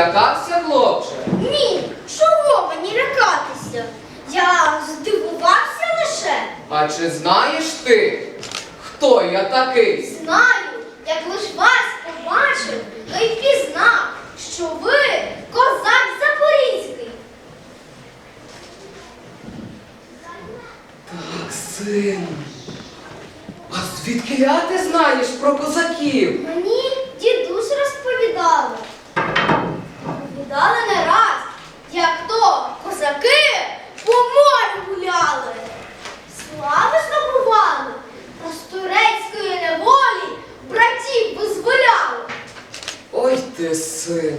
Злякався, хлопче? Ні, чого мені лякатися? Я здивувався лише. А чи знаєш ти, хто я такий? Знаю, як лиш вас побачив, то й пізнав, що ви козак Запорізький. Так, син. А звідки я ти знаєш про козаків? Мені дідусь розповідали. Розповідали не раз, як то козаки по морю гуляли, слави здобували, та з турецької неволі братів визволяли. Ой ти, син.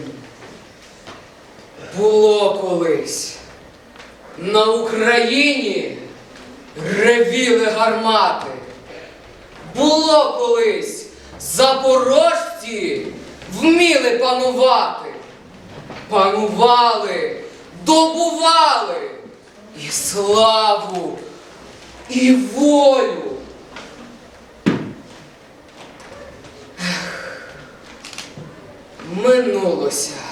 Було колись. На Україні ревіли гармати. Було колись запорожці вміли панувати. Панували, добували і славу, і волю. Минулося.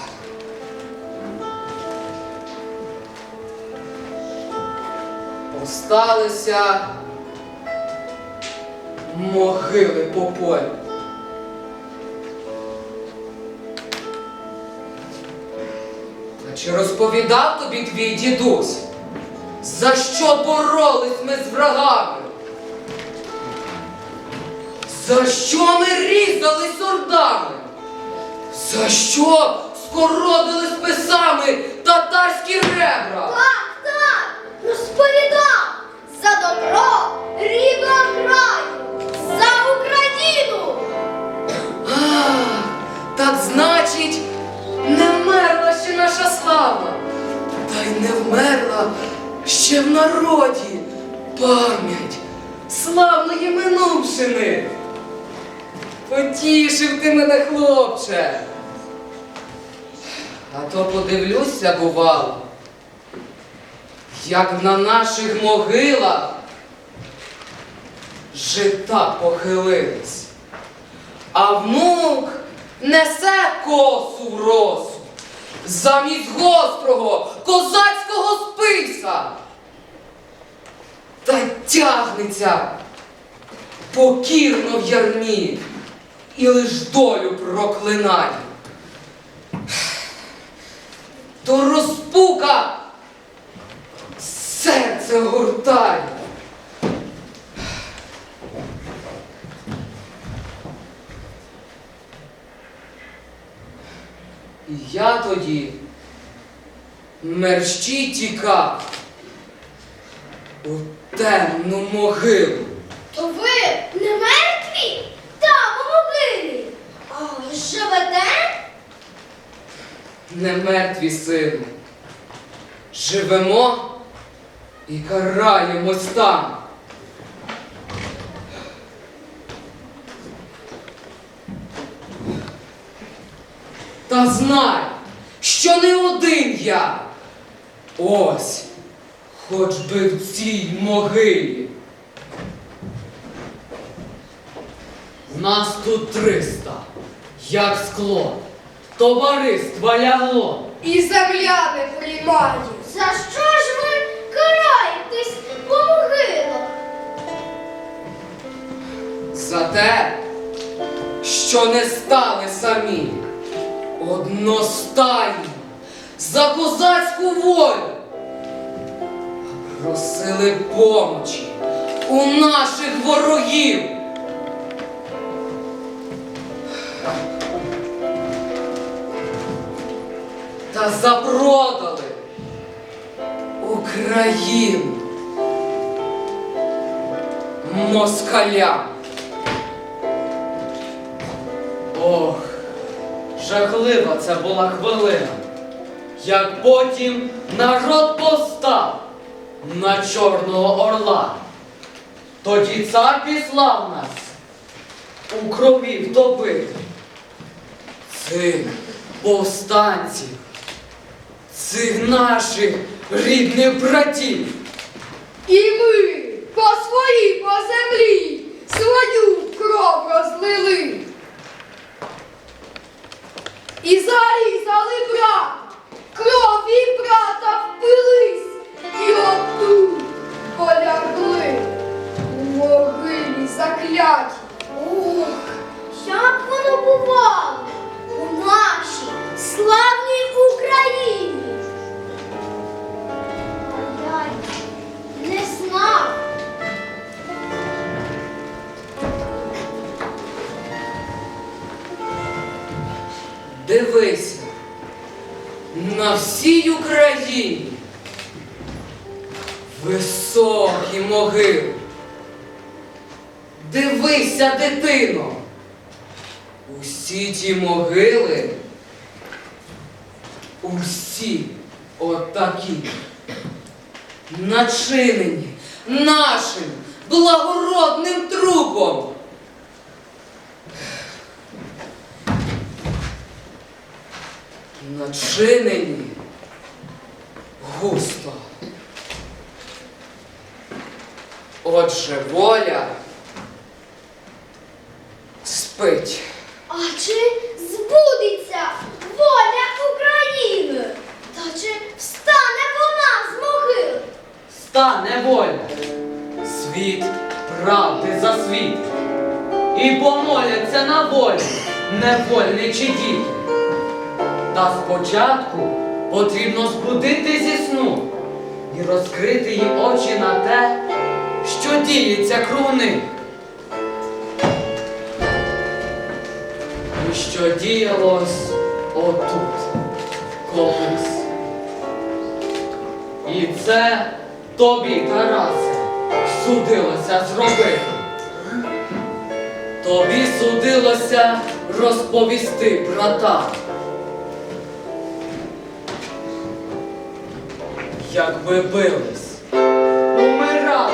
Осталися могили по полю. А чи розповідав тобі твій дідусь, за що боролись ми з врагами? За що ми різались ордами? За що скородили списами татарські ребра? Розповідав за добро рідного краю, за Україну. А, так значить, не вмерла ще наша слава, та й не вмерла ще в народі пам'ять славної минувшини. Потішив ти мене, хлопче. А то подивлюся, бувало, як на наших могилах жита похилились а внук несе косу в росу замість гострого козацького списа. Та тягнеться покірно в ярмі і лиш долю проклинає. то розпука серце гуртає. І я тоді мерщій тікав у темну могилу. То ви не мертві? Там у могилі. А живете? Не мертві сину. Живемо і караємось там. Та знай, що не один я. Ось, хоч би в цій могилі. Нас тут триста, як скло, товариства лягло. І земля не приймає. За що За те, що не стали самі одностайно за козацьку волю, просили помочі у наших ворогів. Та запродали Україну москалям. Ох, жахлива це була хвилина, як потім народ постав на Чорного Орла. Тоді цар післав нас у крові втопити. Цих повстанців, цих наших рідних братів. І ми по своїй по землі свою кров розлили. І зарізали брата, крові брата впились, і отут полягли у могилі закляті. Ох, як воно бувало у нашій славній Дивися, на всій Україні високі могили. Дивися, дитино, усі ті могили, усі отакі, начинені нашим благородним трупом. Начинені густо. Отже, воля спить. А чи збудеться воля України? Та чи встане вона з могил? Стане воля, світ правди за світ. І помоляться на волю невольничі діти. Та спочатку потрібно збудити зі сну і розкрити їм очі на те, що діється круг них. І що діялось отут колись. І це тобі, Тарасе, судилося зробити. Тобі судилося розповісти братам. Як ви бились, умирали,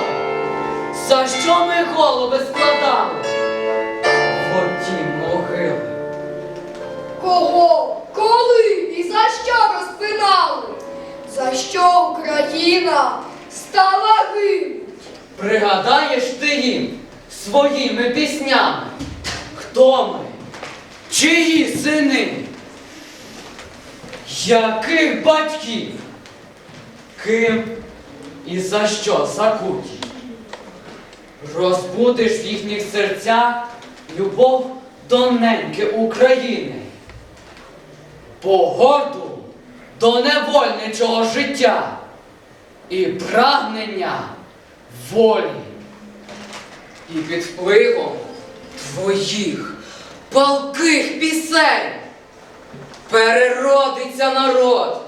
за що ми голови складали? В оті могили. Кого, коли і за що розпинали? За що Україна стала гинуть? Пригадаєш ти їм своїми піснями, хто ми, чиї сини, яких батьків, ким і за що закуті. Розбудиш в їхніх серцях любов до неньки України, по горду до невольничого життя і прагнення волі. І під впливом твоїх палких пісень переродиться народ,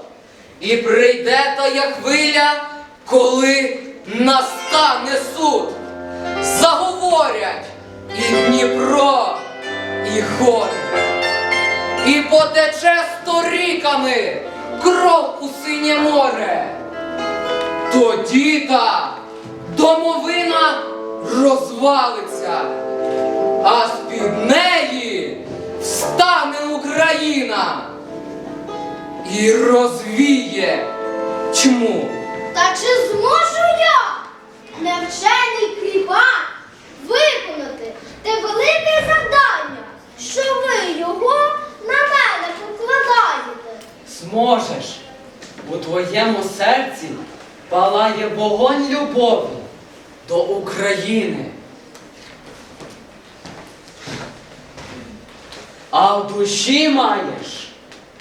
і прийде тая хвиля, коли настане суд. Заговорять і Дніпро, і гори, і потече сторіками кров у синє море. Тоді та домовина розвалиться, а з-під неї встане Україна і розвіє чму. Та чи зможу я, невчений кріпак, виконати те велике завдання, що ви його на мене покладаєте? Зможеш. У твоєму серці палає вогонь любові до України. А в душі маєш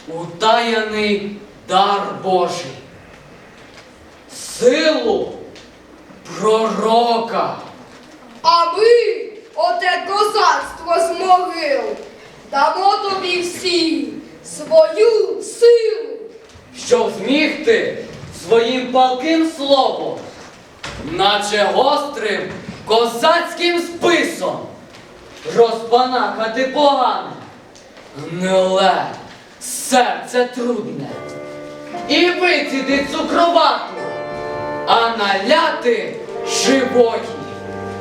утаяний дар Божий, силу пророка. А ми, оте козацтво з могил, дамо тобі всі свою силу. щоб зміг ти своїм палким словом, наче гострим козацьким списом, розпанахати погане, гниле, серце трудне, і виціди цукровату, а наляти живої,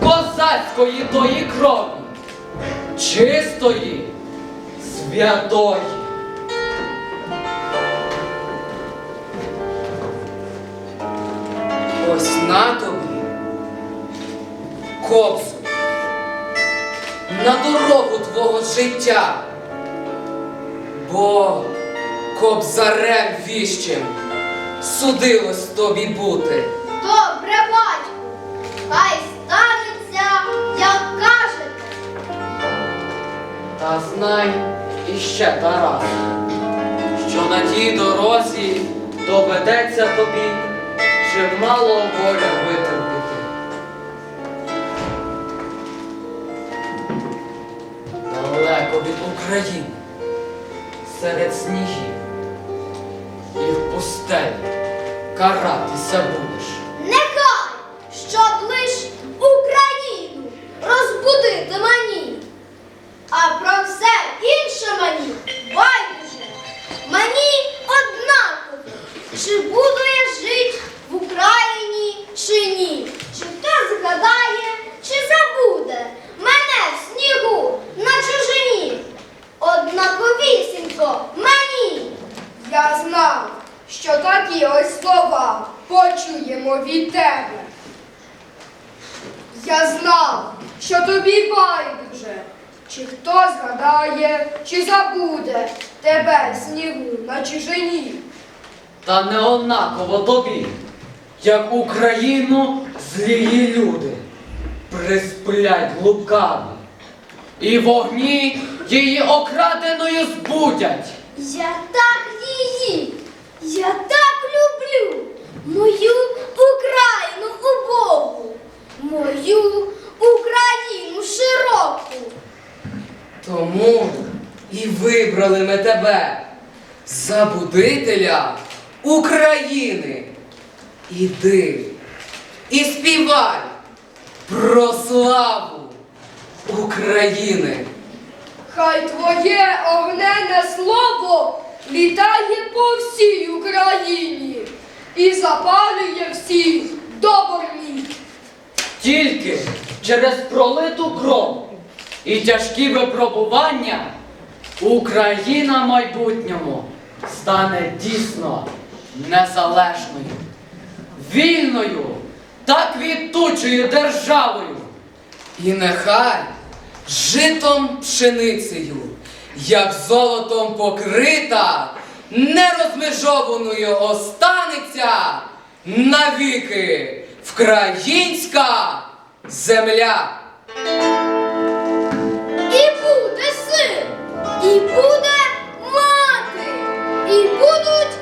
козацької тої крові, чистої, святої. Ось на тобі, кобзу, на дорогу твого життя, бо кобзарем віщим судилось тобі бути. Добре, батьку, хай станеться, як кажете. Та знай іще Тарас, що на тій дорозі доведеться тобі чимало горя витерпіти. Далеко від України, серед снігів і в пустелі каратися будеш. Нехай, щоб лиш Україну розбудити мені, а про все інше мені байдуже. Мені однаково, чи буду я жить в Україні чи ні, чи хто згадає, чи забуде мене в снігу на чужині. Однаковісінько мені. Я що такі ось слова почуємо від тебе. Я знав, що тобі байдуже, чи хто згадає, чи забуде тебе снігу на чужині. Та не однаково тобі, як Україну злії люди присплять лукаві, і вогні її окраденою збудять. Я так її, я так люблю мою Україну убогу, мою Україну широку. Тому і вибрали ми тебе, забудителя України. Іди і співай про славу України. Хай твоє огнене слово літає по всій Україні і запалює всіх добрні. Тільки через пролиту кров і тяжкі випробування Україна в майбутньому стане дійсно незалежною, вільною та квітучою державою. І нехай житом пшеницею, як золотом покрита, нерозмежованою останеться навіки вкраїнська земля. І буде син, і буде мати, і будуть.